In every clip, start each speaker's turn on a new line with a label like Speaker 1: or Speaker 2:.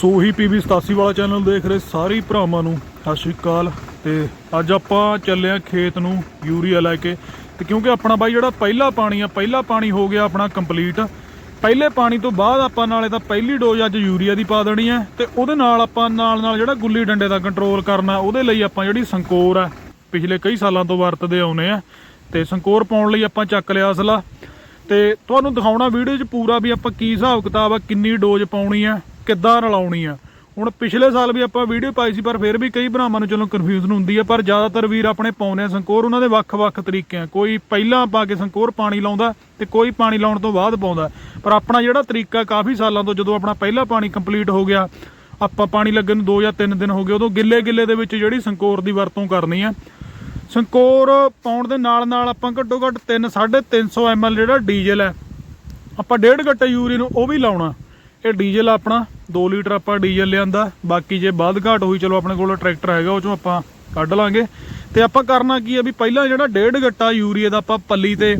Speaker 1: ਸੋ ਹੀ PV 87 ਵਾਲਾ channel ਦੇਖ ਰਹੇ ਸਾਰੇ ਭਰਾਵਾਂ ਨੂੰ। ਸਤਿ ਸ਼੍ਰੀ ਅਕਾਲ ਤੇ ਅੱਜ ਆਪਾਂ ਚੱਲੇ ਆ ਖੇਤ ਨੂੰ ਯੂਰੀਆ ਲੈ ਕੇ। ਤੇ ਕਿਉਂਕਿ ਆਪਣਾ ਬਾਈ ਜਿਹੜਾ ਪਹਿਲਾ ਪਾਣੀ ਆ, ਪਹਿਲਾ ਪਾਣੀ ਹੋ ਗਿਆ ਆਪਣਾ ਕੰਪਲੀਟ ਪਹਿਲੇ ਪਾਣੀ ਤੋਂ ਬਾਅਦ ਆਪਾਂ ਨਾਲੇ ਤਾਂ ਪਹਿਲੀ ਡੋਜ਼ ਅੱਜ ਯੂਰੀਆ ਦੀ ਪਾ ਦੇਣੀ ਹੈ ਤੇ ਉਹਦੇ ਨਾਲ ਆਪਾਂ ਨਾਲ ਨਾਲ ਜਿਹੜਾ ਗੁੱਲੀ ਡੰਡੇ ਦਾ ਕੰਟਰੋਲ ਕਰਨਾ, ਉਹਦੇ ਲਈ ਆਪਾਂ ਜਿਹੜੀ ਸੰਕੋਰ ਆ, ਪਿਛਲੇ ਕਈ ਸਾਲਾਂ ਤੋਂ ਵਰਤਦੇ ਆਉਨੇ ਆ। ਤੇ ਸੰਕੋਰ ਪਾਉਣ ਲਈ ਆਪਾਂ ਚੱਕ ਲਿਆ ਅਸਲਾ। ਤੇ ਤੁਹਾਨੂੰ ਦਿਖਾਉਣਾ ਵੀਡੀਓ 'ਚ ਪੂਰਾ ਵੀ ਆਪਾਂ ਕੀ ਹਿਸਾਬ ਕਿਤਾਬ ਆ, ਕਿੰਨੀ ਡੋਜ਼ ਪਾਉਣੀ ਆ। ਕਿੱਦਾਂ ਰਲਾਉਣੀ ਆ। ਹੁਣ ਪਿਛਲੇ ਸਾਲ ਵੀ ਆਪਾਂ ਵੀਡੀਓ ਪਾਈ ਸੀ, ਪਰ ਫਿਰ ਵੀ ਕਈ ਭਰਾਵਾਂ ਨੂੰ ਚਲੋ ਕਨਫਿਊਜ਼ਨ ਹੁੰਦੀ ਆ, ਪਰ ਜ਼ਿਆਦਾਤਰ ਵੀਰ ਆਪਣੇ ਪਾਉਨੇ ਆ ਸੰਕੋਰ, ਉਹਨਾਂ ਦੇ ਵੱਖ-ਵੱਖ ਤਰੀਕੇ ਆ। ਕੋਈ ਪਹਿਲਾਂ ਪਾ ਕੇ ਸੰਕੋਰ ਪਾਣੀ ਲਾਉਂਦਾ ਤੇ ਕੋਈ ਪਾਣੀ ਲਾਉਣ ਤੋਂ ਬਾਅਦ ਪਾਉਂਦਾ। ਪਰ ਆਪਣਾ ਜਿਹੜਾ ਤਰੀਕਾ ਕਾਫੀ ਸਾਲਾਂ ਤੋਂ ਜਦੋਂ ਆਪਣਾ ਪਹਿਲਾ ਪਾਣੀ ਕੰਪਲੀਟ ਹੋ ਗਿਆ, ਆਪਾਂ ਪਾਣੀ ਲੱਗਣ ਨੂੰ 2 ਜਾਂ 3 ਦਿਨ ਹੋ ਗਏ, ਉਦੋਂ ਗਿੱਲੇ ਗਿੱਲੇ ਦੇ ਵਿੱਚ ਜਿਹੜੀ ਸੰਕੋਰ ਦੀ ਵਰਤੋਂ ਕਰਨੀ ਆ। ਸੰਕੋਰ ਪਾਉਣ ਦੇ ਨਾਲ ਨਾਲ ਆਪਾਂ ਘੱਟੋ ਘੱਟ 3 350 ml ਜਿਹੜਾ ਡੀਜ਼ਲ ਹੈ ਆਪਾਂ ਡੇਢ ਗੱਟੇ ਯੂਰੀਨ ਉਹ ਵੀ ਲਾਉਣਾ। ਇਹ ਡੀਜ਼ਲ ਆਪਣਾ। 2 ਲੀਟਰ ਆਪਾਂ ਡੀਜ਼ਲ ਲਿਆਂਦਾ, ਬਾਕੀ ਜੇ ਵੱਧ ਘਾਟ ਹੋਈ, ਚਲੋ ਆਪਣੇ ਕੋਲ ਟਰੈਕਟਰ ਹੈਗਾ, ਉਹ ਚੋਂ ਆਪਾਂ ਕੱਢ ਲਾਂਗੇ। ਤੇ ਆਪਾਂ ਕਰਨਾ ਕੀ ਹੈ ਵੀ ਪਹਿਲਾਂ ਜਿਹੜਾ ਡੇਢ ਗੱਟਾ ਯੂਰੀਆ ਦਾ ਆਪਾਂ ਪੱਲੀ ਤੇ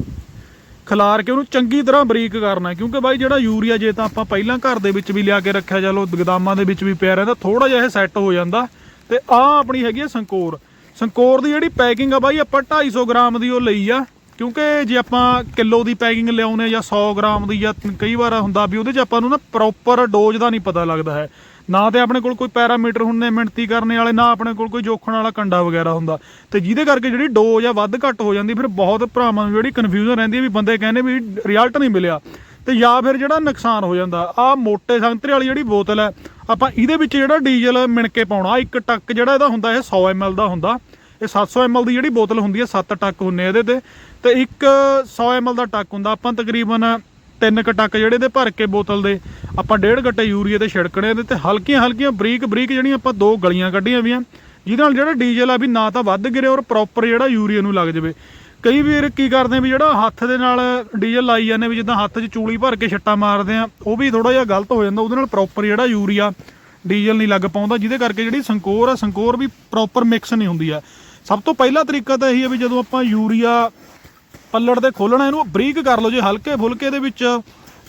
Speaker 1: ਖਿਲਾਰ ਕੇ ਉਹਨੂੰ ਚੰਗੀ ਤਰ੍ਹਾਂ ਬਰੀਕ ਕਰਨਾ ਕਿਉਂਕਿ ਬਾਈ ਜਿਹੜਾ ਯੂਰੀਆ ਜੇ ਤਾਂ ਆਪਾਂ ਪਹਿਲਾਂ ਘਰ ਦੇ ਵਿੱਚ ਵੀ ਲਿਆ ਕੇ ਰੱਖਿਆ, ਚਲੋ ਗਦਾਮਾਂ ਦੇ ਵਿੱਚ ਵੀ ਪਿਆ ਰਹਿੰਦਾ ਥੋੜਾ ਜਿਹਾ ਇਹ ਸੈੱਟ ਹੋ ਜਾਂਦਾ। ਤੇ ਆ ਆਪਣੀ ਹੈਗੀ ਹੈ ਸੰਕੋਰ। ਸੰਕੋਰ ਦੀ ਜਿਹੜੀ ਪੈਕਿੰਗ ਆ ਬਾਈ, ਆਪਾਂ 250 ਗ੍ਰਾਮ ਦੀ ਉਹ ਲਈ ਆ। ਕਿਉਂਕਿ ਜੇ ਆਪਾਂ ਕਿਲੋ ਦੀ ਪੈਕਿੰਗ ਲਿਆਉਨੇ ਜਾਂ 100 ਗ੍ਰਾਮ ਦੀ ਜਾਂ ਕਈ ਵਾਰ ਹੁੰਦਾ ਵੀ ਉਹਦੇ 'ਚ ਆਪਾਂ ਨੂੰ ਨਾ ਪ੍ਰੋਪਰ ਡੋਜ਼ ਦਾ ਨਹੀਂ ਪਤਾ ਲੱਗਦਾ ਹੈ। ਨਾ ਤੇ ਆਪਣੇ ਕੋਲ ਕੋਈ ਪੈਰਾਮੀਟਰ ਹੁੰਦੇ ਮਿਣਤੀ ਕਰਨੇ ਵਾਲੇ, ਨਾ ਆਪਣੇ ਕੋਲ ਕੋਈ ਜੋਖਣ ਵਾਲਾ ਕੰਡਾ ਵਗੈਰਾ ਹੁੰਦਾ। ਤੇ ਜਿਹਦੇ ਕਰਕੇ ਜਿਹੜੀ ਡੋਜ਼ ਆ ਵੱਧ ਘੱਟ ਹੋ ਜਾਂਦੀ, ਫਿਰ ਬਹੁਤ ਭਰਾਵਾਂ ਨੂੰ ਜਿਹੜੀ ਕਨਫਿਊਜ਼ਨ ਰਹਿੰਦੀ ਹੈ ਵੀ ਬੰਦੇ ਕਹਿੰਦੇ ਵੀ ਰਿਜ਼ਲਟ ਨਹੀਂ ਮਿਲਿਆ। ਤੇ ਜਾਂ ਫਿਰ ਜਿਹੜਾ ਨੁਕਸਾਨ ਹੋ ਜਾਂਦਾ, ਆ ਮੋਟੇ ਸੰਤਰੇ ਵਾਲੀ ਜਿਹੜੀ ਬੋਤਲ ਹੈ, ਆਪਾਂ ਇਹਦੇ ਵਿੱਚ ਜਿਹੜਾ ਡੀਜ਼ਲ ਮਿਣ ਕੇ ਪਾਉਣਾ ਇੱਕ ਟੱਕ ਜਿਹੜਾ ਇਹਦਾ ਹੁੰਦਾ, ਇਹ 100 ml ਦਾ ਹੁੰਦਾ। ਇਹ 700 ml ਦੀ ਜਿਹੜੀ ਬੋਤਲ ਹੁੰਦੀ ਹੈ 7 ਟੱਕ ਹੁੰਨੇ ਆ ਇਹਦੇ ਤੇ। ਤੇ ਇੱਕ 100 ml ਦਾ ਟੱਕ ਹੁੰਦਾ, ਆਪਾਂ ਤਕਰੀਬਨ ਤਿੰਨ ਕ ਟੱਕ ਜਿਹੜੇ ਦੇ ਭਰ ਕੇ ਬੋਤਲ ਦੇ, ਆਪਾਂ ਡੇਢ ਗੱਟੇ ਯੂਰੀਏ ਤੇ ਛਿੜਕਣੇ ਇਹਦੇ ਤੇ। ਹਲਕੀਆਂ ਹਲਕੀਆਂ ਬਰੀਕ ਬਰੀਕ ਜਿਹੜੀਆਂ ਆਪਾਂ ਦੋ ਗਲੀਆਂ ਕੱਢੀਆਂ ਵੀਆਂ, ਜਿਹਦੇ ਨਾਲ ਜਿਹੜਾ ਡੀਜ਼ਲ ਆ ਵੀ ਨਾ ਤਾਂ ਵੱਧ ਗਿਰੇ ਔਰ ਪ੍ਰੋਪਰ ਜਿਹੜਾ ਯੂਰੀਆ ਨੂੰ ਲੱਗ ਜਾਵੇ। ਕਈ ਵੀਰ ਕੀ ਕਰਦੇ ਆ ਵੀ ਜਿਹੜਾ ਹੱਥ ਦੇ ਨਾਲ ਡੀਜ਼ਲ ਲਾਈ ਜਾਂਦੇ ਵੀ ਜਿੱਦਾਂ ਹੱਥ 'ਚ ਚੂਲੀ ਭਰ ਕੇ ਛੱਟਾ ਮਾਰਦੇ ਆ, ਉਹ ਵੀ ਥੋੜਾ ਜਿਹਾ ਗਲਤ ਹੋ ਜਾਂਦਾ, ਉਹਦੇ ਨਾਲ ਪ੍ਰੋਪਰ ਜਿਹੜਾ ਯੂਰੀਆ ਡੀਜ਼ਲ ਨਹੀਂ ਲੱਗ ਪਾਉਂਦਾ, ਜਿਹਦੇ ਕਰਕੇ ਜਿਹੜੀ ਸੰਕੋਰ ਆ, ਸੰਕੋਰ ਵੀ ਪ੍ਰੋਪਰ ਮਿਕਸ ਨਹੀਂ ਹੁੰਦੀ ਆ। ਸਭ ਤੋਂ ਪਹਿਲਾ ਤਰੀਕਾ ਤਾਂ ਇਹੀ ਹੈ ਵੀ ਜਦੋਂ ਆਪਾਂ ਯੂਰੀਆ ਪੱਲੜ ਦੇ ਖੋਲਣਾ ਇਹਨੂੰ ਬਰੀਕ ਕਰ ਲਓ। ਜੇ ਹਲਕੇ ਫੁਲਕੇ ਦੇ ਵਿੱਚ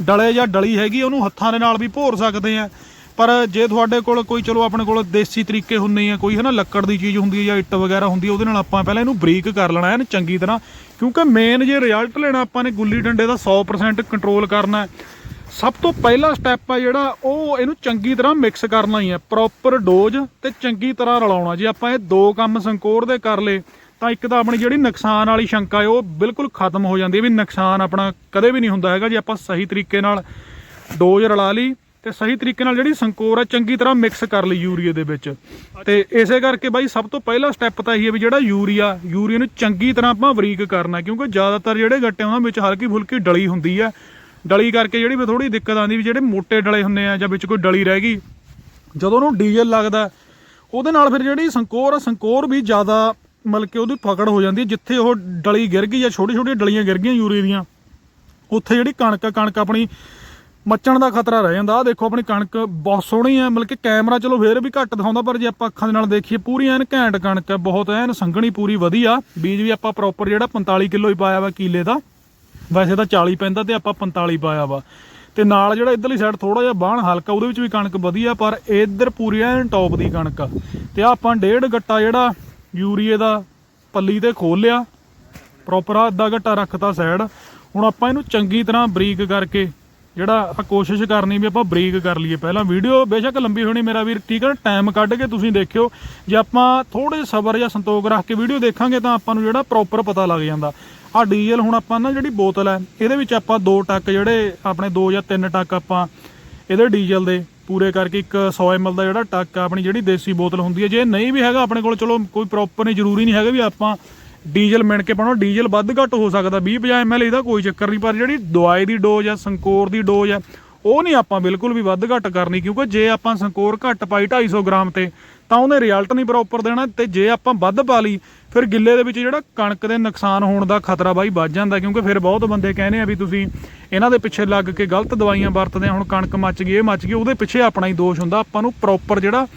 Speaker 1: ਡਲੇ ਜਾਂ ਡਲੀ ਹੈਗੀ, ਉਹਨੂੰ ਹੱਥਾਂ ਦੇ ਨਾਲ ਵੀ ਭੋਰ ਸਕਦੇ ਆ। ਪਰ ਜੇ ਤੁਹਾਡੇ ਕੋਲ ਕੋਈ, ਚਲੋ ਆਪਣੇ ਕੋਲ ਦੇਸੀ ਤਰੀਕੇ ਹੁੰਨੇ ਆ, ਕੋਈ ਹੈ ਨਾ ਲੱਕੜ ਦੀ ਚੀਜ਼ ਹੁੰਦੀ ਹੈ ਜਾਂ ਇੱਟ ਵਗੈਰਾ ਹੁੰਦੀ ਹੈ ਉਹਦੇ ਨਾਲ ਆਪਾਂ ਪਹਿਲਾਂ ਇਹਨੂੰ ਬਰੀਕ ਕਰ ਲੈਣਾ ਹੈ ਚੰਗੀ ਤਰ੍ਹਾਂ। ਕਿਉਂਕਿ ਮੇਨ ਜੇ ਰਿਜ਼ਲਟ ਲੈਣਾ ਆਪਾਂ ਨੇ ਗੁੱਲੀ ਡੰਡੇ ਦਾ 100% ਕੰਟਰੋਲ ਕਰਨਾ ਹੈ ਸਭ ਤੋਂ ਪਹਿਲਾ ਸਟੈਪ ਆ ਜਿਹੜਾ, ਉਹ ਇਹਨੂੰ ਚੰਗੀ ਤਰ੍ਹਾਂ ਮਿਕਸ ਕਰਨਾ ਹੀ ਹੈ ਪ੍ਰੋਪਰ ਡੋਜ਼ ਤੇ ਚੰਗੀ ਤਰ੍ਹਾਂ ਰਲਾਉਣਾ। ਜੇ ਆਪਾਂ ਇਹ ਦੋ ਕੰਮ ਸੰਕੋਰ ਦੇ ਕਰ ਲੇ ਤਾਂ ਇੱਕ ਤਾਂ ਆਪਣੀ ਜਿਹੜੀ ਨੁਕਸਾਨ ਵਾਲੀ ਸ਼ੰਕਾ ਹੈ, ਉਹ ਬਿਲਕੁਲ ਖਤਮ ਹੋ ਜਾਂਦੀ ਹੈ ਵੀ ਨੁਕਸਾਨ ਆਪਣਾ ਕਦੇ ਵੀ ਨਹੀਂ ਹੁੰਦਾ ਹੈਗਾ। ਜੇ ਆਪਾਂ ਸਹੀ ਤਰੀਕੇ ਨਾਲ ਡੋਜ਼ ਰਲਾ ਲਈ ਤੇ ਸਹੀ ਤਰੀਕੇ ਨਾਲ ਜਿਹੜੀ ਸੰਕੋਰ ਆ, ਚੰਗੀ ਤਰ੍ਹਾਂ ਮਿਕਸ ਕਰ ਲਈ ਯੂਰੀਆ ਦੇ ਵਿੱਚ। ਤੇ ਇਸੇ ਕਰਕੇ ਬਾਈ, ਸਭ ਤੋਂ ਪਹਿਲਾ ਸਟੈਪ ਤਾਂ ਇਹੀ ਹੈ ਵੀ ਜਿਹੜਾ ਯੂਰੀਆ ਯੂਰੀਆ ਨੂੰ ਚੰਗੀ ਤਰ੍ਹਾਂ ਆਪਾਂ ਬਰੀਕ ਕਰਨਾ ਕਿਉਂਕਿ ਜ਼ਿਆਦਾਤਰ ਜਿਹੜੇ ਗੱਟੇ ਉਹਨਾਂ ਵਿੱਚ ਹਲਕੀ ਫੁਲਕੀ ਡਲੀ ਹੁੰਦੀ ਹੈ। ਡਲੀ ਕਰਕੇ ਜਿਹੜੀ ਵੀ ਥੋੜੀ ਦਿੱਕਤ ਆਉਂਦੀ ਵੀ ਜਿਹੜੇ ਮੋٹے ਡਲੇ ਹੁੰਦੇ ਆ ਜਾਂ ਵਿੱਚ ਕੋਈ ਡਲੀ ਰਹਿ ਗਈ, ਜਦੋਂ ਉਹਨੂੰ ਡੀਜ਼ਲ ਲੱਗਦਾ, ਉਹਦੇ ਨਾਲ ਫਿਰ ਜਿਹੜੀ ਸੰਕੋਰ ਆ, ਸੰਕੋਰ ਵੀ ਜ਼ਿਆਦਾ ਮਤਲਬ ਕਿ ਉਹਦੀ ਪਕੜ ਹੋ ਜਾਂਦੀ ਜਿੱਥੇ ਉਹ ਡਲੀ ਗਿਰ ਗਈ ਜਾਂ ਛੋਟੀ ਛੋਟੀਆਂ ਡਲੀਆਂ ਗਿਰ ਗਈਆਂ ਯੂਰੀ ਦੀਆਂ, ਉੱਥੇ ਜਿਹੜੀ ਕਣਕ ਕਣਕ ਆਪਣੀ ਮੱਚਣ ਦਾ ਖਤਰਾ ਰਹਿ ਜਾਂਦਾ। ਆ ਦੇਖੋ ਆਪਣੀ ਕਣਕ ਬਹੁਤ ਸੋਹਣੀ ਹੈ ਮਤਲਬ ਕਿ ਕੈਮਰਾ ਚਲੋ ਫੇਰ ਵੀ ਘੱਟ ਦਿਖਾਉਂਦਾ, ਪਰ ਜੇ ਆਪਾਂ ਅੱਖਾਂ ਦੇ ਨਾਲ ਦੇਖੀਏ, ਪੂਰੀ ਐਨ ਘੈਂਟ ਕਣਕ ਹੈ ਬਹੁਤ ਐਨ ਸੰਘਣੀ, ਪੂਰੀ ਵਧੀਆ। ਬੀਜ ਵੀ ਆਪਾਂ ਪ੍ਰੋਪਰ ਜਿਹੜਾ 45 ਕਿਲੋ ਹੀ ਪਾਇਆ ਵਾ ਕੀਲੇ ਦਾ। ਵੈਸੇ ਤਾਂ 40 ਪੈਂਦਾ ਤੇ ਆਪਾਂ 45 ਪਾਇਆ ਵਾ। ਤੇ ਨਾਲ ਜਿਹੜਾ ਇਧਰਲੀ ਸਾਈਡ ਥੋੜਾ ਜਿਹਾ ਬਾਹਣ ਹਲਕਾ, ਉਹਦੇ ਵਿੱਚ ਵੀ ਕਣਕ ਵਧੀਆ, ਪਰ ਇਧਰ ਪੂਰੀ ਐਨ ਟੌਪ ਦੀ ਕਣਕ ਆ। ਤੇ ਆਪਾਂ ਡੇਢ ਗੱਟਾ ਜਿਹੜਾ ਯੂਰੀਏ ਦਾ ਪੱਲੀ ਤੇ ਖੋਲ ਲਿਆ ਪ੍ਰੋਪਰ ਆ, ਅੱਧਾ ਘੱਟਾ ਰੱਖਤਾ ਸਾਈਡ ਹੁਣ ਆਪਾਂ ਇਹਨੂੰ ਚੰਗੀ ਤਰ੍ਹਾਂ ਬਰੀਕ ਕਰਕੇ ਜਿਹੜਾ ਆਪਾਂ ਕੋਸ਼ਿਸ਼ ਕਰਨੀ ਵੀ ਆਪਾਂ ਬਰੀਕ ਕਰ ਲਈਏ। ਪਹਿਲਾਂ ਵੀਡੀਓ ਬੇਸ਼ੱਕ ਲੰਬੀ ਹੋਣੀ ਮੇਰਾ ਵੀਰ, ਠੀਕ ਹੈ ਟਾਈਮ ਕੱਢ ਕੇ ਤੁਸੀਂ ਦੇਖਿਓ। ਜੇ ਆਪਾਂ ਥੋੜੇ ਜਿਹਾ ਸਬਰ ਜਾਂ ਸੰਤੋਖ ਰੱਖ ਕੇ ਵੀਡੀਓ ਦੇਖਾਂਗੇ ਤਾਂ ਆਪਾਂ ਨੂੰ ਜਿਹੜਾ ਪ੍ਰੋਪਰ ਪਤਾ ਲੱਗ ਜਾਂਦਾ। ਆ ਡੀਜ਼ਲ ਹੁਣ ਆਪਾਂ ਨਾ ਜਿਹੜੀ ਬੋਤਲ ਹੈ, ਇਹਦੇ ਵਿੱਚ ਆਪਾਂ ਦੋ ਟੱਕ ਜਿਹੜੇ ਆਪਣੇ ਦੋ ਜਾਂ ਤਿੰਨ ਟੱਕ ਆਪਾਂ ਇਹਦੇ ਡੀਜ਼ਲ ਦੇ ਪੂਰੇ ਕਰਕੇ ਇੱਕ 100 ml ਦਾ ਜਿਹੜਾ ਟੱਕ ਆ, ਆਪਣੀ ਜਿਹੜੀ ਦੇਸੀ ਬੋਤਲ ਹੁੰਦੀ ਹੈ। ਜੇ ਨਹੀਂ ਵੀ ਹੈਗਾ ਆਪਣੇ ਕੋਲ, ਚਲੋ ਕੋਈ ਪ੍ਰੋਪਰ ਨਹੀਂ, ਜ਼ਰੂਰੀ ਨਹੀਂ ਹੈਗਾ ਵੀ ਆਪਾਂ ਡੀਜ਼ਲ ਮਿਣ ਕੇ ਪਾਉਣਾ। ਡੀਜ਼ਲ ਵੱਧ ਘੱਟ ਹੋ ਸਕਦਾ 20 50 ml ਇਹਦਾ ਕੋਈ ਚੱਕਰ ਨਹੀਂ, ਪਰ ਜਿਹੜੀ ਦਵਾਈ ਦੀ ਡੋਜ਼ ਆ ਸੰਕੋਰ ਦੀ ਡੋਜ਼ ਆ, ਉਹ ਨਹੀਂ ਆਪਾਂ ਬਿਲਕੁਲ ਵੀ ਵੱਧ ਘੱਟ ਕਰਨੀ, ਕਿਉਂਕਿ ਜੇ ਆਪਾਂ ਸੰਕੋਰ ਘੱਟ ਪਾਈ 250 ਗ੍ਰਾਮ ਤੇ ਤਾਂ ਉਹਨੇ ਰਿਜ਼ਲਟ ਨਹੀਂ ਪ੍ਰੋਪਰ ਦੇਣਾ ਤੇ ਜੇ ਆਪਾਂ ਵੱਧ ਪਾ ਲਈ, ਫਿਰ ਗਿੱਲੇ ਦੇ ਵਿੱਚ ਜਿਹੜਾ ਕਣਕ ਦੇ ਨੁਕਸਾਨ ਹੋਣ ਦਾ ਖਤਰਾ ਬਾਈ ਵੱਧ ਜਾਂਦਾ, ਕਿਉਂਕਿ ਫਿਰ ਬਹੁਤ ਬੰਦੇ ਕਹਿੰਦੇ ਆ ਵੀ ਤੁਸੀਂ ਇਹਨਾਂ ਦੇ ਪਿੱਛੇ ਲੱਗ ਕੇ ਗਲਤ ਦਵਾਈਆਂ ਵਰਤਦੇ ਆ, ਹੁਣ ਕਣਕ ਮੱਚ ਗਈ, ਇਹ ਮੱਚ ਗਈ, ਉਹਦੇ ਪਿੱਛੇ ਆਪਣਾ ਹੀ ਦੋਸ਼ ਹੁੰਦਾ, ਆਪਾਂ ਨੂੰ ਪ੍ਰੋਪਰ ਜਿਹੜਾ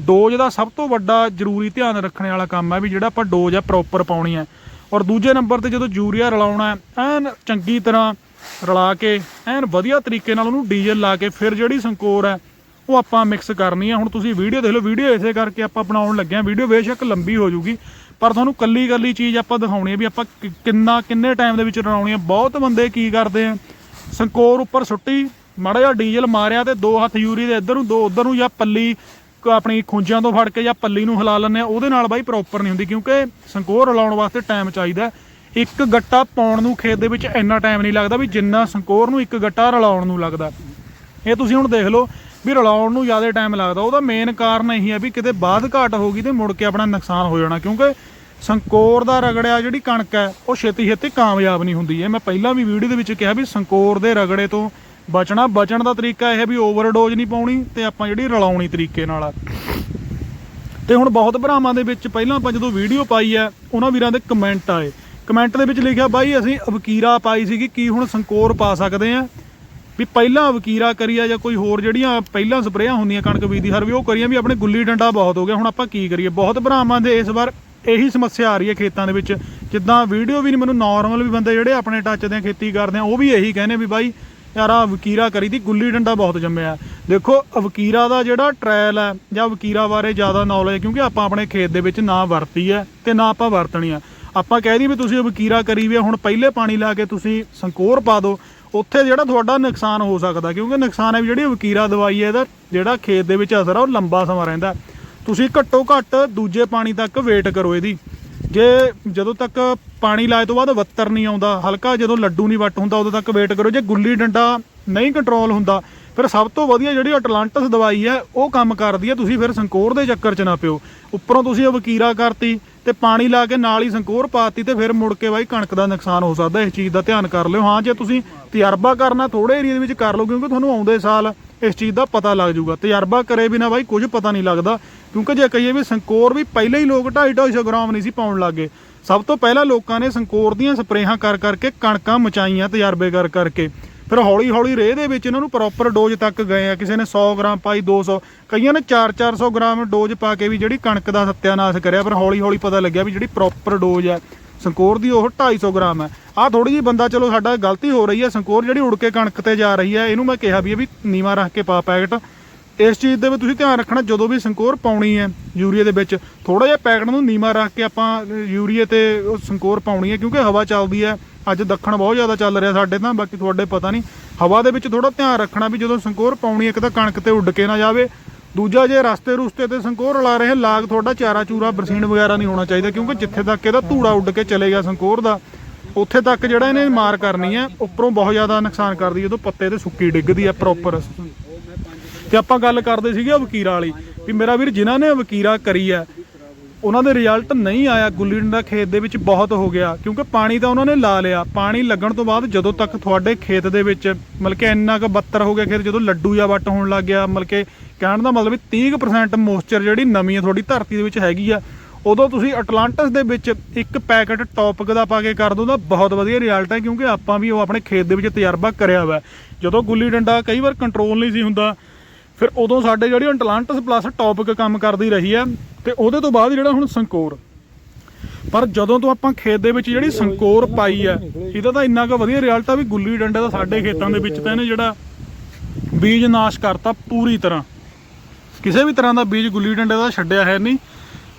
Speaker 1: ਡੋਜ਼ ਦਾ ਸਭ ਤੋਂ ਵੱਡਾ ਜ਼ਰੂਰੀ ਧਿਆਨ ਰੱਖਣ ਵਾਲਾ ਕੰਮ ਹੈ ਵੀ ਜਿਹੜਾ ਆਪਾਂ ਡੋਜ਼ ਆ ਪ੍ਰੋਪਰ ਪਾਉਣੀ ਹੈ ਔਰ ਦੂਜੇ ਨੰਬਰ ਤੇ ਜਦੋਂ ਯੂਰੀਆ ਰਲਾਉਣਾ, ਐਨ ਚੰਗੀ ਤਰ੍ਹਾਂ ਰਲਾ ਕੇ, ਐਨ ਵਧੀਆ ਤਰੀਕੇ ਨਾਲ ਉਹਨੂੰ ਡੀਜ਼ਲ ਲਾ ਕੇ, ਫਿਰ ਜਿਹੜੀ ਸੰਕੋਰ ਹੈ ਉਹ ਆਪਾਂ ਮਿਕਸ ਕਰਨੀ ਆ। ਹੁਣ ਤੁਸੀਂ ਵੀਡੀਓ ਦੇਖ ਲਓ। ਵੀਡੀਓ ਇਸੇ ਕਰਕੇ ਆਪਾਂ ਬਣਾਉਣ ਲੱਗੇ ਆ। ਵੀਡੀਓ ਬੇਸ਼ੱਕ ਲੰਬੀ ਹੋ ਜੂਗੀ। ਪਰ ਤੁਹਾਨੂੰ ਕੱਲੀ ਕੱਲੀ ਚੀਜ਼ ਆਪਾਂ ਦਿਖਾਉਣੀ ਆ ਵੀ ਆਪਾਂ ਕਿ- ਕਿੰਨਾ ਕਿੰਨੇ ਟਾਈਮ ਦੇ ਵਿੱਚ ਬਣਾਉਣੀ ਆ। ਬਹੁਤ ਬੰਦੇ ਕੀ ਕਰਦੇ ਆ? ਸੰਕੋਰ ਉੱਪਰ ਸੁੱਟੀ, ਮਾੜਾ ਜਿਹਾ ਡੀਜ਼ਲ ਮਾਰਿਆ ਤੇ ਦੋ ਹੱਥ ਯੂਰੀ ਦੇ ਇੱਧਰ ਨੂੰ, ਦੋ ਉੱਧਰ ਨੂੰ ਜਾਂ ਪੱਲੀ ਆਪਣੀ ਖੁੰਝਾਂ ਤੋਂ ਫੜ ਕੇ ਜਾਂ ਪੱਲੀ ਨੂੰ ਹਿਲਾ ਲੈਂਦੇ ਆ। ਉਹਦੇ ਨਾਲ ਬਾਈ ਪ੍ਰੋਪਰ ਨਹੀਂ ਹੁੰਦੀ ਕਿਉਂਕਿ ਸੰਕੋਰ ਹਿਲਾਉਣ ਵਾਸਤੇ ਟਾਈਮ ਚਾਹੀਦਾ ਇੱਕ ਗੱਟਾ ਪਾਉਣ ਨੂੰ ਖੇਤ ਦੇ ਵਿੱਚ ਇੰਨਾ ਟਾਈਮ ਨਹੀਂ ਲੱਗਦਾ ਵੀ ਜਿੰਨਾ ਸੰਕੋਰ ਨੂੰ ਇੱਕ ਗੱਟਾ ਰਲਾਉਣ ਨੂੰ ਲੱਗਦਾ। ਇਹ ਤੁਸੀਂ ਹੁਣ ਦੇਖ ਲਓ। ਵੀ ਰਲਾਉਣ ਨੂੰ ਜ਼ਿਆਦਾ ਟਾਈਮ ਲੱਗਦਾ। ਉਹਦਾ ਮੇਨ ਕਾਰਨ ਇਹੀ ਹੈ ਵੀ ਕਿਤੇ ਬਾਅਦ ਘਾਟ ਹੋ ਗਈ ਤੇ ਮੁੜ ਕੇ ਆਪਣਾ ਨੁਕਸਾਨ ਹੋ ਜਾਣਾ। ਕਿਉਂਕਿ ਸੰਕੋਰ ਦਾ ਰਗੜਿਆ ਜਿਹੜੀ ਕਣਕ ਹੈ, ਉਹ ਛੇਤੀ ਛੇਤੀ ਕਾਮਯਾਬ ਨਹੀਂ ਹੁੰਦੀ। ਹੈ ਮੈਂ ਪਹਿਲਾਂ ਵੀ ਵੀਡੀਓ ਦੇ ਵਿੱਚ ਕਿਹਾ ਵੀ ਸੰਕੋਰ ਦੇ ਰਗੜੇ ਤੋਂ ਬਚਣਾ, ਬਚਣ ਦਾ ਤਰੀਕਾ ਇਹ ਵੀ ਓਵਰਡੋਜ਼ ਨਹੀਂ ਪਾਉਣੀ ਤੇ ਆਪਾਂ ਜਿਹੜੀ ਰਲਾਉਣੀ ਤਰੀਕੇ ਨਾਲ ਆ। ਤੇ ਹੁਣ ਬਹੁਤ ਭਰਾਵਾਂ ਦੇ ਵਿੱਚ ਪਹਿਲਾਂ ਆਪਾਂ ਜਦੋਂ ਵੀਡੀਓ ਪਾਈ ਹੈ, ਉਹਨਾਂ ਵੀਰਾਂ ਦੇ ਕਮੈਂਟ ਆਏ। ਕਮੈਂਟ ਦੇ ਵਿੱਚ ਲਿਖਿਆ, ਬਾਈ, ਅਸੀਂ ਵਕੀਰਾ ਪਾਈ ਸੀਗੀ, ਕੀ ਹੁਣ ਸੰਕੋਰ ਪਾ ਸਕਦੇ ਆ ਵੀ ਪਹਿਲਾਂ ਵਕੀਰਾ ਕਰੀਆ ਜਾਂ ਕੋਈ ਹੋਰ ਜਿਹੜੀਆਂ ਪਹਿਲਾਂ ਸਪਰੇਆਂ ਹੁੰਦੀਆਂ ਕਣਕ ਬੀਜਦੀ ਹਰ ਵੀ ਉਹ ਕਰੀਆਂ ਵੀ ਆਪਣੇ ਗੁੱਲੀ ਡੰਡਾ ਬਹੁਤ ਹੋ ਗਿਆ ਹੁਣ ਆਪਾਂ ਕੀ ਕਰੀਏ? ਬਹੁਤ ਭਰਾਵਾਂ ਦੇ ਇਸ ਵਾਰ ਇਹੀ ਸਮੱਸਿਆ ਆ ਰਹੀ ਹੈ ਖੇਤਾਂ ਦੇ ਵਿੱਚ। ਜਿੱਦਾਂ ਵੀਡੀਓ ਵੀ ਨਹੀਂ ਮੈਨੂੰ ਨਾਰਮਲ ਵੀ ਬੰਦੇ ਜਿਹੜੇ ਆਪਣੇ ਟੱਚ ਦੇ ਖੇਤੀ ਕਰਦੇ ਆ ਉਹ ਵੀ ਇਹੀ ਕਹਿੰਦੇ ਵੀ ਬਾਈ ਯਾਰ ਆ ਵਕੀਰਾ ਕਰੀ ਦੀ ਗੁੱਲੀ ਡੰਡਾ ਬਹੁਤ ਜੰਮਿਆ ਦੇਖੋ ਵਕੀਰਾ ਦਾ ਜਿਹੜਾ ਟ੍ਰਾਇਲ ਹੈ ਜਾਂ ਵਕੀਰਾ ਬਾਰੇ ਜ਼ਿਆਦਾ ਨੌਲੇਜ ਕਿਉਂਕਿ ਆਪਾਂ ਆਪਣੇ ਖੇਤ ਦੇ ਵਿੱਚ ਨਾ ਵਰਤੀ ਹੈ ਤੇ ਨਾ ਆਪਾਂ ਵਰਤਣੀ ਆ ਆਪਾਂ ਕਹਿ ਦਈਏ ਵੀ ਤੁਸੀਂ ਵਕੀਰਾ ਕਰੀ ਵੀ ਆ, ਹੁਣ ਪਹਿਲੇ ਪਾਣੀ ਲਾ ਕੇ ਤੁਸੀਂ ਸੰਕੋਰ ਪਾ ਦਿਓ ਉੱਥੇ ਜਿਹੜਾ ਤੁਹਾਡਾ ਨੁਕਸਾਨ ਹੋ ਸਕਦਾ, ਕਿਉਂਕਿ ਨੁਕਸਾਨ ਹੈ ਵੀ ਜਿਹੜੀ ਵਕੀਰਾ ਦਵਾਈ ਹੈ, ਇਹਦਾ ਜਿਹੜਾ ਖੇਤ ਦੇ ਵਿੱਚ ਅਸਰ ਆ, ਉਹ ਲੰਬਾ ਸਮਾਂ ਰਹਿੰਦਾ ਤੁਸੀਂ ਘੱਟੋ ਘੱਟ ਦੂਜੇ ਪਾਣੀ ਤੱਕ ਵੇਟ ਕਰੋ ਇਹਦੀ। ਜੇ ਜਦੋਂ ਤੱਕ ਪਾਣੀ ਲਾਏ ਤੋਂ ਬਾਅਦ ਵੱਤਰ ਨਹੀਂ ਆਉਂਦਾ, ਹਲਕਾ ਜਦੋਂ ਲੱਡੂ ਨਹੀਂ ਵੱਟ ਹੁੰਦਾ, ਉਦੋਂ ਤੱਕ ਵੇਟ ਕਰੋ। ਜੇ ਗੁੱਲੀ ਡੰਡਾ ਨਹੀਂ ਕੰਟਰੋਲ ਹੁੰਦਾ, ਫਿਰ ਸਭ ਤੋਂ ਵਧੀਆ ਜਿਹੜੀ ਅਟਲਾਂਟਸ ਦਵਾਈ ਹੈ, ਉਹ ਕੰਮ ਕਰਦੀ ਹੈ। ਤੁਸੀਂ ਫਿਰ ਸੰਕੋਰ ਦੇ ਚੱਕਰ 'ਚ ਨਾ ਪਿਓ। ਉੱਪਰੋਂ ਤੁਸੀਂ ਵਕੀਰਾ ਕਰਤੀ ਤੇ ਪਾਣੀ ਲਾ ਕੇ ਨਾਲ ਹੀ ਸੰਕੋਰ ਪਾਤੀ ਤੇ ਫਿਰ ਮੁੜ ਕੇ ਬਾਈ ਕਣਕ ਦਾ ਨੁਕਸਾਨ ਹੋ ਸਕਦਾ, ਇਸ ਚੀਜ਼ ਦਾ ਧਿਆਨ ਕਰ ਲਿਓ। ਹਾਂ, ਜੇ ਤੁਸੀਂ ਤਜਰਬਾ ਕਰਨਾ ਥੋੜੇ ਏਰੀਆ ਦੇ ਵਿੱਚ ਕਰ ਲਓ, ਕਿਉਂਕਿ ਤੁਹਾਨੂੰ ਆਉਂਦੇ ਸਾਲ ਇਸ ਚੀਜ਼ ਦਾ ਪਤਾ ਲੱਗ ਜਾਊਗਾ। ਤਜਰਬਾ ਕਰੇ ਬਿਨਾ ਬਾਈ ਕੁਝ ਪਤਾ ਨਹੀਂ ਲੱਗਦਾ, ਕਿਉਂਕਿ ਜੇ ਕਹੀਏ ਵੀ ਸੰਕੋਰ ਵੀ ਪਹਿਲਾਂ ਹੀ ਲੋਕ 2.5 250 ਗ੍ਰਾਮ ਨਹੀਂ ਸੀ ਪਾਉਣ ਲੱਗੇ। ਸਭ ਤੋਂ ਪਹਿਲਾਂ ਲੋਕਾਂ ਨੇ ਸੰਕੋਰ ਦੀਆਂ ਸਪਰੇਹਾਂ ਕਰ ਕਰਕੇ ਕਣਕਾਂ ਮਚਾਈਆਂ ਤਜਰਬੇ ਕਰ ਕਰਕੇ। ਫਿਰ ਹੌਲੀ ਹੌਲੀ ਰੇਹ ਦੇ ਵਿੱਚ ਇਹਨਾਂ ਨੂੰ ਪ੍ਰੋਪਰ ਡੋਜ਼ ਤੱਕ ਗਏ ਆ। ਕਿਸੇ ਨੇ 100 ਗ੍ਰਾਮ ਪਾਈ 200 ਕਈਆਂ ਨੇ 4-400 ਗ੍ਰਾਮ ਡੋਜ਼ ਪਾ ਕੇ ਵੀ ਜਿਹੜੀ ਕਣਕ ਦਾ ਸਤਿਆਨਾਸ਼ ਕਰਿਆ, ਪਰ ਹੌਲੀ ਹੌਲੀ ਪਤਾ ਲੱਗਿਆ ਵੀ ਜਿਹੜੀ ਪ੍ਰੋਪਰ ਡੋਜ਼ ਹੈ ਸੰਕੋਰ ਦੀ ਉਹ 250 ਗ੍ਰਾਮ ਹੈ ਆਹ ਥੋੜੀ ਜਿਹੀ ਬੰਦਾ, ਚਲੋ ਸਾਡਾ ਗਲਤੀ ਹੋ ਰਹੀ ਹੈ ਸੰਕੋਰ ਜਿਹੜੀ ਉੜ ਕੇ ਕਣਕ ਤੇ ਜਾ ਰਹੀ ਹੈ ਇਹਨੂੰ ਮੈਂ ਕਿਹਾ ਵੀ ਇਹ ਵੀ ਨੀਵਾ ਰੱਖ ਕੇ ਪਾ ਪੈਕਟ। ਇਸ ਚੀਜ਼ ਦੇ ਵਿੱਚ ਤੁਸੀਂ ਧਿਆਨ ਰੱਖਣਾ, ਜਦੋਂ ਵੀ ਸੰਕੋਰ ਪਾਉਣੀ ਹੈ ਯੂਰੀਆ ਦੇ ਵਿੱਚ ਥੋੜਾ ਜਿਹਾ ਪੈਕਟ ਨੂੰ ਨੀਵਾ ਰੱਖ ਕੇ ਆਪਾਂ ਯੂਰੀਆ ਤੇ ਉਹ ਸੰਕੋਰ ਪਾਉਣੀ ਹੈ, ਕਿਉਂਕਿ ਹਵਾ ਚੱਲਦੀ ਹੈ। ਅੱਜ ਦੱਖਣ ਬਹੁਤ ਜ਼ਿਆਦਾ ਚੱਲ ਰਿਹਾ ਸਾਡੇ ਤਾਂ, ਬਾਕੀ ਤੁਹਾਡੇ ਪਤਾ ਨਹੀਂ। ਹਵਾ ਦੇ ਵਿੱਚ ਥੋੜਾ ਧਿਆਨ ਰੱਖਣਾ ਵੀ ਜਦੋਂ ਸੰਕੋਰ ਪਾਉਣੀ ਇੱਕ ਤਾਂ ਕਣਕ ਤੇ ਉੱਡ ਕੇ ਨਾ ਜਾਵੇ। ਦੂਜਾ, ਜੇ ਰਸਤੇ ਰੁਸਤੇ ਤੇ ਸੰਕੋਰ ਲਾ ਰਹੇ, ਲਾਗ ਤੁਹਾਡਾ ਚਾਰਾ ਚੂਰਾ, ਬਰਸੀਨ ਵਗੈਰਾ ਨਹੀਂ ਹੋਣਾ ਚਾਹੀਦਾ, ਕਿਉਂਕਿ ਜਿੱਥੇ ਤੱਕ ਇਹਦਾ ਧੂੜਾ ਉੱਡ ਕੇ ਚਲੇ ਗਿਆ ਸੰਕੋਰ ਦਾ, ਉੱਥੇ ਤੱਕ ਜਿਹੜਾ ਇਹਨੇ ਮਾਰ ਕਰਨੀ ਹੈ, ਉੱਪਰੋਂ ਬਹੁਤ ਜ਼ਿਆਦਾ ਨੁਕਸਾਨ ਕਰਦੀ ਜਦੋਂ ਪੱਤੇ ਤੇ ਸੁੱਕੀ ਡਿੱਗਦੀ ਹੈ ਪ੍ਰੋਪਰ ਤੇ ਆਪਾਂ ਗੱਲ ਕਰਦੇ ਸੀਗੇ ਵਕੀਰਾ ਵਾਲੀ ਵੀ ਮੇਰਾ ਵੀਰ ਜਿਨ੍ਹਾਂ ਨੇ ਵਕੀਰਾ ਕਰੀ ਹੈ, ਉਹਨਾਂ ਦੇ ਰਿਜ਼ਲਟ ਨਹੀਂ ਆਇਆ, ਗੁੱਲੀ ਡੰਡਾ ਖੇਤ ਦੇ ਵਿੱਚ ਬਹੁਤ ਹੋ ਗਿਆ, ਕਿਉਂਕਿ ਪਾਣੀ ਤਾਂ ਉਹਨਾਂ ਨੇ ਲਾ ਲਿਆ। ਪਾਣੀ ਲੱਗਣ ਤੋਂ ਬਾਅਦ ਜਦੋਂ ਤੱਕ ਤੁਹਾਡੇ ਖੇਤ ਦੇ ਵਿੱਚ ਮਤਲਬ ਕਿ ਇੰਨਾ ਕੁ ਬੱਤਰ ਹੋ ਗਿਆ ਖੇਤ, ਜਦੋਂ ਲੱਡੂ ਜਾਂ ਵੱਟ ਹੋਣ ਲੱਗ ਗਿਆ, ਮਤਲਬ ਕਿ ਕਹਿਣ ਦਾ ਮਤਲਬ ਵੀ 30% ਮੋਇਸਚਰ ਜਿਹੜੀ ਨਵੀਂ ਹੈ, ਤੁਹਾਡੀ ਧਰਤੀ ਦੇ ਵਿੱਚ ਹੈਗੀ ਆ, ਉਦੋਂ ਤੁਸੀਂ ਅਟਲਾਂਟਿਸ ਦੇ ਵਿੱਚ ਇੱਕ ਪੈਕੇਟ ਟੌਪਿਕ ਦਾ ਪਾ ਕੇ ਕਰ ਦੋ ਤਾਂ ਬਹੁਤ ਵਧੀਆ ਰਿਜ਼ਲਟ ਹੈ, ਕਿਉਂਕਿ ਆਪਾਂ ਵੀ ਉਹ ਆਪਣੇ ਖੇਤ ਦੇ ਵਿੱਚ ਤਜਰਬਾ ਕਰਿਆ ਹੋਇਆ ਜਦੋਂ ਗੁੱਲੀ ਡੰਡਾ ਕਈ ਵਾਰ ਕੰਟਰੋਲ ਨਹੀਂ ਸੀ ਹੁੰਦਾ ਫਿਰ ਉਦੋਂ ਸਾਡੇ ਜਿਹੜੀ ਅਟਲਾਂਟਸ ਪਲੱਸ ਟੌਪਿਕ ਕੰਮ ਕਰਦੀ ਰਹੀ ਹੈ ਤੇ ਉਹਦੇ ਤੋਂ ਬਾਅਦ ਜਿਹੜਾ ਹੁਣ ਸੰਕੋਰ। ਪਰ ਜਦੋਂ ਤੋਂ ਆਪਾਂ ਖੇਤ ਦੇ ਵਿੱਚ ਜਿਹੜੀ ਸੰਕੋਰ ਪਾਈ ਹੈ, ਇਹਦਾ ਤਾਂ ਇੰਨਾ ਕੁ ਵਧੀਆ ਰਿਜ਼ਲਟ ਆ ਵੀ ਗੁੱਲੀ ਡੰਡੇ ਦਾ ਸਾਡੇ ਖੇਤਾਂ ਦੇ ਵਿੱਚ ਤਾਂ ਇਹਨੇ ਜਿਹੜਾ ਬੀਜ ਨਾਸ਼ ਕਰਤਾ ਪੂਰੀ ਤਰ੍ਹਾਂ। ਕਿਸੇ ਵੀ ਤਰ੍ਹਾਂ ਦਾ ਬੀਜ ਗੁੱਲੀ ਡੰਡੇ ਦਾ ਛੱਡਿਆ ਹੈ ਨਹੀਂ।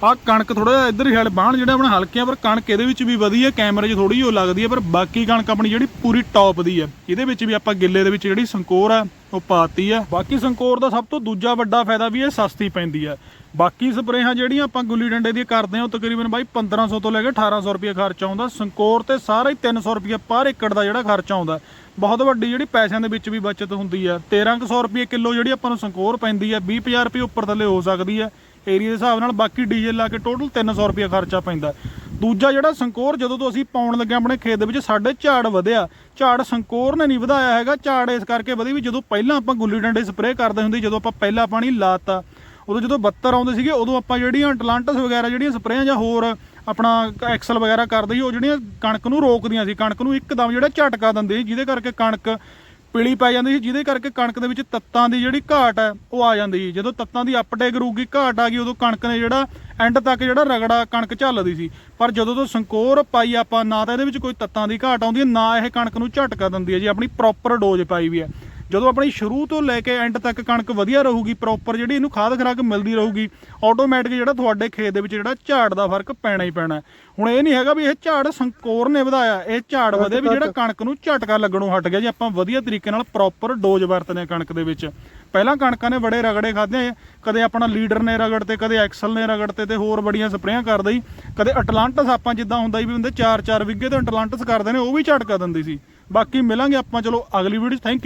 Speaker 1: ਆ ਕਣਕ ਥੋੜਾ ਜਿਹਾ ਇੱਧਰ ਹੀ ਹਲ ਬਾਣ ਜਿਹੜਾ ਆਪਣਾ ਹਲਕੇ ਆ, ਪਰ ਕਣਕ ਇਹਦੇ ਵਿੱਚ ਵੀ ਵਧੀਆ, ਕੈਮਰੇ 'ਚ ਥੋੜੀ ਜਿਹੀ ਉਹ ਲੱਗਦੀ ਹੈ ਪਰ ਬਾਕੀ ਕਣਕ ਆਪਣੀ ਜਿਹੜੀ ਪੂਰੀ ਟੌਪ ਦੀ ਹੈ ਇਹਦੇ ਵਿੱਚ ਵੀ ਆਪਾਂ ਗਿੱਲੇ ਦੇ ਵਿੱਚ ਜਿਹੜੀ ਸੰਕੋਰ ਆ, ਉਹ ਪਾਤੀ ਆ। ਬਾਕੀ ਸੰਕੋਰ ਦਾ ਸਭ ਤੋਂ ਦੂਜਾ ਵੱਡਾ ਫਾਇਦਾ ਵੀ ਇਹ ਸਸਤੀ ਪੈਂਦੀ ਹੈ ਬਾਕੀ ਸਪਰੇਹਾਂ ਜਿਹੜੀਆਂ ਆਪਾਂ ਗੁੱਲੀ ਡੰਡੇ ਦੀ ਕਰਦੇ ਹਾਂ, ਉਹ ਤਕਰੀਬਨ ਬਾਈ 1500 ਤੋਂ ਲੈ ਕੇ 1800 ਰੁਪਏ ਖਰਚ ਆਉਂਦਾ। ਸੰਕੋਰ ਤੇ ਸਾਰਾ ਹੀ 300 ਰੁਪਏ ਪਰ ਏਕੜ ਦਾ ਜਿਹੜਾ ਖਰਚ ਆਉਂਦਾ। ਬਹੁਤ ਵੱਡੀ ਜਿਹੜੀ ਪੈਸਿਆਂ ਦੇ ਵਿੱਚ ਵੀ ਬਚਤ ਹੁੰਦੀ ਹੈ 1300 ਰੁਪਏ ਕਿਲੋ ਜਿਹੜੀ ਆਪਾਂ ਨੂੰ ਸੰਕੋਰ ਪੈਂਦੀ ਹੈ 20000 ਰੁਪਏ ਉੱਪਰ ਥੱਲੇ ਹੋ ਸਕਦੀ ਹੈ ਏਰੀਆ ਦੇ ਹਿਸਾਬ ਨਾਲ ਬਾਕੀ ਡੀਜ਼ਲ ਲਾ ਕੇ ਟੋਟਲ 300 ਰੁਪਏ ਖਰਚਾ ਪੈਂਦਾ। ਦੂਜਾ ਜਿਹੜਾ ਸੰਕੋਰ, ਜਦੋਂ ਤੋਂ ਅਸੀਂ ਪਾਉਣ ਲੱਗੇ ਆਪਣੇ ਖੇਤ ਦੇ ਵਿੱਚ, ਸਾਡੇ ਝਾੜ ਵਧਿਆ। ਝਾੜ ਸੰਕੋਰ ਨੇ ਨਹੀਂ ਵਧਾਇਆ ਹੈਗਾ। ਝਾੜ ਇਸ ਕਰਕੇ ਵਧੀ ਵੀ ਜਦੋਂ ਪਹਿਲਾਂ ਆਪਾਂ ਗੁੱਲੀ ਡੰਡੇ ਸਪਰੇਅ ਕਰਦੇ ਹੁੰਦੇ, ਜਦੋਂ ਆਪਾਂ ਪਹਿਲਾ ਪਾਣੀ ਲਾਤਾ, ਉਦੋਂ ਜਦੋਂ ਬੱਤਰ ਆਉਂਦੇ ਸੀਗੇ, ਉਦੋਂ ਆਪਾਂ ਜਿਹੜੀਆਂ ਅਟਲਾਂਟਸ ਵਗੈਰਾ ਜਿਹੜੀਆਂ ਸਪਰੇਆਂ ਜਾਂ ਹੋਰ ਆਪਣਾ ਐਕਸਲ ਵਗੈਰਾ ਕਰਦੇ ਸੀ, ਉਹ ਜਿਹੜੀਆਂ ਕਣਕ ਨੂੰ ਰੋਕਦੀਆਂ ਸੀ। ਕਣਕ ਨੂੰ ਇੱਕਦਮ ਜਿਹੜਾ ਝਟਕਾ ਦਿੰਦੇ ਸੀ, ਜਿਹਦੇ ਕਰਕੇ ਕਣਕ ਪੀਲੀ ਪੈ ਜਾਂਦੀ ਸੀ, ਜਿਹਦੇ ਕਰਕੇ ਕਣਕ ਦੇ ਵਿੱਚ ਤੱਤਾਂ ਦੀ ਜਿਹੜੀ ਘਾਟ ਹੈ, ਉਹ ਆ ਜਾਂਦੀ ਸੀ। ਜਦੋਂ ਤੱਤਾਂ ਦੀ ਅਪਟੇਕ ਰੂਗੀ ਘਾਟ ਆ ਗਈ, ਉਦੋਂ ਕਣਕ ਨੇ ਜਿਹੜਾ ਐਂਡ ਤੱਕ ਜਿਹੜਾ ਰਗੜਾ ਕਣਕ ਝੱਲਦੀ ਸੀ। ਪਰ ਜਦੋਂ ਤੋਂ ਸੰਕੋਰ ਪਾਈ ਆਪਾਂ, ਨਾ ਤਾਂ ਇਹਦੇ ਵਿੱਚ ਕੋਈ ਤੱਤਾਂ ਦੀ ਘਾਟ ਆਉਂਦੀ ਹੈ, ਨਾ ਇਹ ਕਣਕ ਨੂੰ ਝਟਕਾ ਦਿੰਦੀ ਹੈ ਜੀ, ਆਪਣੀ ਪ੍ਰੋਪਰ ਡੋਜ਼ ਪਾਈ ਵੀ ਹੈ। ਜਦੋਂ ਆਪਣੀ ਸ਼ੁਰੂ ਤੋਂ ਲੈ ਕੇ ਐਂਡ ਤੱਕ ਕਣਕ ਵਧੀਆ ਰਹੂਗੀ ਪ੍ਰੋਪਰ ਜਿਹੜੀ ਇਹਨੂੰ ਖਾਦ ਖਰਾਕ ਮਿਲਦੀ ਰਹੂਗੀ ਆਟੋਮੈਟਿਕ ਜਿਹੜਾ ਤੁਹਾਡੇ ਖੇਤ ਦੇ ਵਿੱਚ ਜਿਹੜਾ ਝਾੜ ਦਾ ਫ਼ਰਕ ਪੈਣਾ ਹੀ ਪੈਣਾ ਹੈ। ਹੁਣ ਇਹ ਨਹੀਂ ਹੈਗਾ ਵੀ ਇਹ ਝਾੜ ਸੰਕੋਰ ਨੇ ਵਧਾਇਆ ਇਹ ਝਾੜ ਵਧੇ ਵੀ ਜਿਹੜਾ ਕਣਕ ਨੂੰ ਝਟਕਾ ਲੱਗਣੋਂ ਹਟ ਗਿਆ ਜੇ ਆਪਾਂ ਵਧੀਆ ਤਰੀਕੇ ਨਾਲ ਪ੍ਰੋਪਰ ਡੋਜ਼ ਵਰਤਦੇ ਹਾਂ ਕਣਕ ਦੇ ਵਿੱਚ। ਪਹਿਲਾਂ ਕਣਕਾਂ ਨੇ ਬੜੇ ਰਗੜੇ ਖਾਦੇ ਕਦੇ ਆਪਣਾ ਲੀਡਰ ਨੇ ਰਗੜ ਤੇ ਕਦੇ ਐਕਸਲ ਨੇ ਰਗੜ ਤੇ ਤੇ ਹੋਰ ਬੜੀਆਂ ਸਪਰੇਆਂ ਕਰਦਾ ਹੀ ਕਦੇ ਅਟਲਾਂਟਸ ਆਪਾਂ ਜਿੱਦਾਂ ਹੁੰਦਾ ਸੀ ਵੀ ਹੁੰਦੇ 4-4 ਵਿਗੇ ਤੇ ਅਟਲਾਂਟਸ ਕਰਦੇ ਨੇ ਉਹ ਵੀ ਝਟਕਾ ਦਿੰਦੀ ਸੀ। ਬਾਕੀ ਮਿਲਾਂਗੇ ਆਪਾਂ ਚਲੋ ਅਗਲੀ ਵੀਡੀਓ ਥੈਂਕ